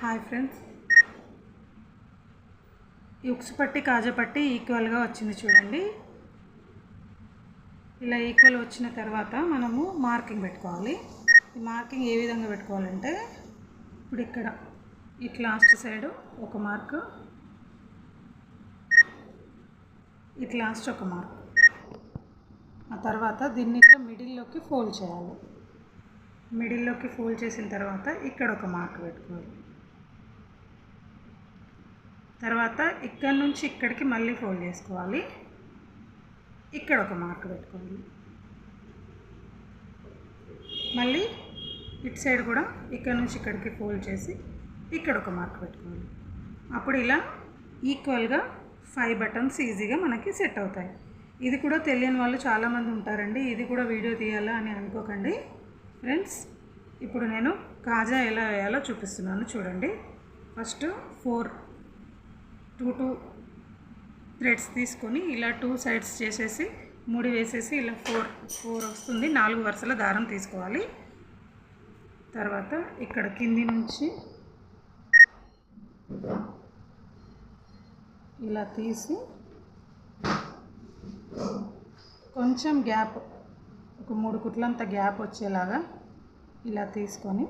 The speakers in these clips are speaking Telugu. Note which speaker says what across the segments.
Speaker 1: Hi friends. ఈ ఉక్సు పట్టి కాజా పట్టి ఈక్వల్గా వచ్చింది చూడండి. ఇలా ఈక్వల్ వచ్చిన తర్వాత మనము మార్కింగ్ పెట్టుకోవాలి. ఈ మార్కింగ్ ఏ విధంగా పెట్టుకోవాలంటే ఇప్పుడు ఇక్కడ ఇటు లాస్ట్ సైడ్ ఒక మార్క్ ఇటు లాస్ట్ ఒక మార్క్ ఆ తర్వాత దీన్ని ఇట్లా మిడిల్లోకి ఫోల్డ్ చేయాలి. మిడిల్లోకి ఫోల్డ్ చేసిన తర్వాత ఇక్కడ ఒక మార్క్ పెట్టుకోవాలి. తర్వాత ఇక్కడ నుంచి ఇక్కడికి మళ్ళీ ఫోల్డ్ చేసుకోవాలి. ఇక్కడ ఒక మార్క్ పెట్టుకోవాలి. మళ్ళీ ఇటు సైడ్ కూడా ఇక్కడ నుంచి ఇక్కడికి ఫోల్డ్ చేసి ఇక్కడ ఒక మార్క్ పెట్టుకోవాలి. అప్పుడు ఇలా ఈక్వల్గా ఫైవ్ బటన్స్ ఈజీగా మనకి సెట్ అవుతాయి. ఇది కూడా తెలియని వాళ్ళు చాలామంది ఉంటారండి. ఇది కూడా వీడియో తీయాలా అని అనుకోకండి. ఫ్రెండ్స్ ఇప్పుడు నేను కాజా ఎలా వేయాలో చూపిస్తున్నాను. చూడండి. First four two two threads తీసుకొని ఇలా టూ సైడ్స్ చేసేసి ముడి వేసేసి ఇలా ఫోర్ ఫోర్ వస్తుంది. నాలుగు వరుసల దారం తీసుకోవాలి. తర్వాత ఇక్కడ కింది నుంచి ఇలా తీసి కొంచెం గ్యాప్ ఒక మూడు కుట్లంత గ్యాప్ వచ్చేలాగా ఇలా తీసుకొని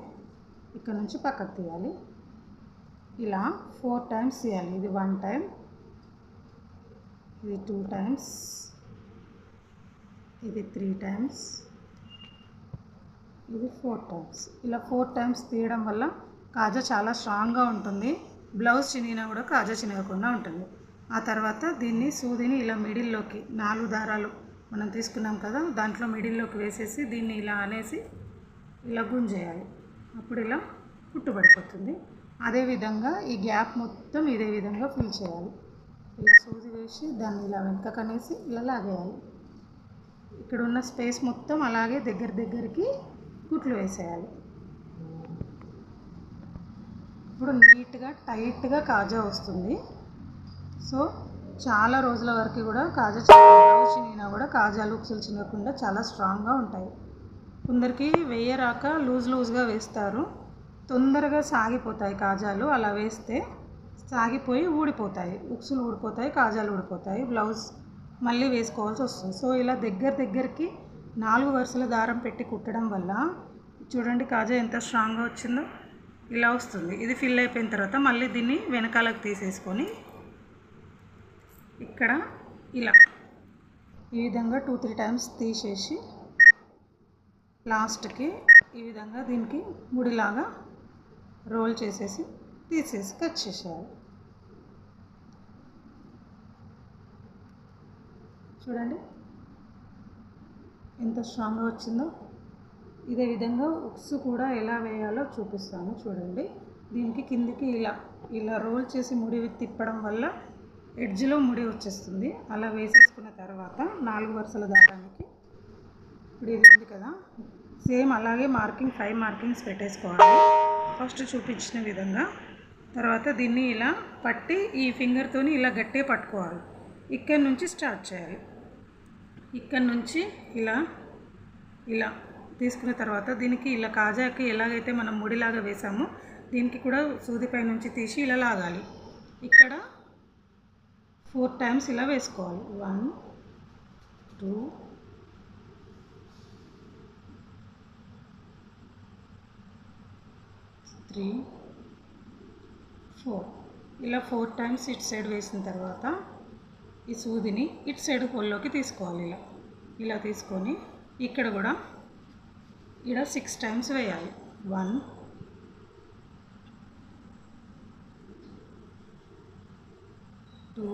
Speaker 1: ఇక్కడ నుంచి పక్కకు తీయాలి. ఇలా ఫోర్ టైమ్స్ తీయాలి ఇది వన్ టైం ఇది టూ టైమ్స్ ఇది త్రీ టైమ్స్ ఇది ఫోర్ టైమ్స్ ఇలా ఫోర్ టైమ్స్ తీయడం వల్ల కాజా చాలా స్ట్రాంగ్గా ఉంటుంది. బ్లౌజ్ చినిగినా కూడా కాజా చినగకుండా ఉంటుంది. ఆ తర్వాత దీన్ని సూదిని ఇలా మిడిల్లోకి నాలుగు దారాలు మనం తీసుకున్నాం కదా దాంట్లో మిడిల్లోకి వేసేసి దీన్ని ఇలా అనేసి ఇలా గుంజేయాలి. అప్పుడు ఇలా పుట్టుబడిపోతుంది అదేవిధంగా ఈ గ్యాప్ మొత్తం ఇదే విధంగా ఫిల్ చేయాలి. ఇలా సూది వేసి దాన్ని ఇలా వెనకకనేసి ఇలా లాగేయాలి. ఇక్కడ ఉన్న స్పేస్ మొత్తం అలాగే దగ్గర దగ్గరికి కుట్లు వేసేయాలి. ఇప్పుడు నీట్గా టైట్గా కాజా వస్తుంది. సో చాలా రోజుల వరకు కూడా కాజా చాలా చినిగినా కూడా కాజా లూక్సులు చినగకుండా చాలా స్ట్రాంగ్గా ఉంటాయి. కొందరికి వేయరాక లూజ్ లూజ్గా వేస్తారు. తొందరగా సాగిపోతాయి కాజాలు. అలా వేస్తే సాగిపోయి ఊడిపోతాయి. ఉక్సులు ఊడిపోతాయి కాజాలు ఊడిపోతాయి. బ్లౌజ్ మళ్ళీ వేసుకోవాల్సి వస్తుంది. సో ఇలా దగ్గర దగ్గరికి నాలుగు వరుసల దారం పెట్టి కుట్టడం వల్ల చూడండి కాజా ఎంత స్ట్రాంగ్గా వచ్చిందో. ఇలా వస్తుంది. ఇది ఫిల్ అయిపోయిన తర్వాత మళ్ళీ దీన్ని వెనకాలకు తీసేసుకొని ఇక్కడ ఇలా ఈ విధంగా టూ త్రీ టైమ్స్ తీసేసి లాస్ట్కి ఈ విధంగా దీనికి ముడిలాగా రోల్ చేసేసి తీసేసి కట్ చేసేయాలి. చూడండి. ఎంత స్ట్రాంగ్గా వచ్చిందో. ఇదే విధంగా ఉక్స్ కూడా ఎలా వేయాలో చూపిస్తాను చూడండి. దీనికి కిందికి ఇలా ఇలా రోల్ చేసి ముడి తిప్పడం వల్ల ఎడ్జ్లో ముడి వచ్చేస్తుంది. అలా వేసేసుకున్న తర్వాత నాలుగు వరుసల దారానికి ఇప్పుడు ఇది ఉంది కదా సేమ్ అలాగే మార్కింగ్ ఫైవ్ మార్కింగ్స్ పెట్టేసుకోవాలి. ఫస్ట్ చూపించిన విధంగా తర్వాత దీన్ని ఇలా పట్టి ఈ ఫింగర్తోని ఇలా గట్టే పట్టుకోవాలి. ఇక్కడ నుంచి స్టార్ట్ చేయాలి. ఇక్కడ నుంచి ఇలా ఇలా తీసుకున్న తర్వాత దీనికి ఇలా కాజాకి ఎలాగైతే మనం ముడిలాగా వేసామో దీనికి కూడా సూదిపై నుంచి తీసి ఇలా లాగాలి. ఇక్కడ ఫోర్ టైమ్స్ ఇలా వేసుకోవాలి. వన్ టూ త్రీ ఫోర్ ఇలా ఫోర్ టైమ్స్ ఇటు సైడ్ వేసిన తర్వాత ఈ సూదిని ఇటు సైడ్ హోల్లోకి తీసుకోవాలి ఇలా. ఇలా తీసుకొని ఇక్కడ కూడా ఇక్కడ సిక్స్ టైమ్స్ వేయాలి. One two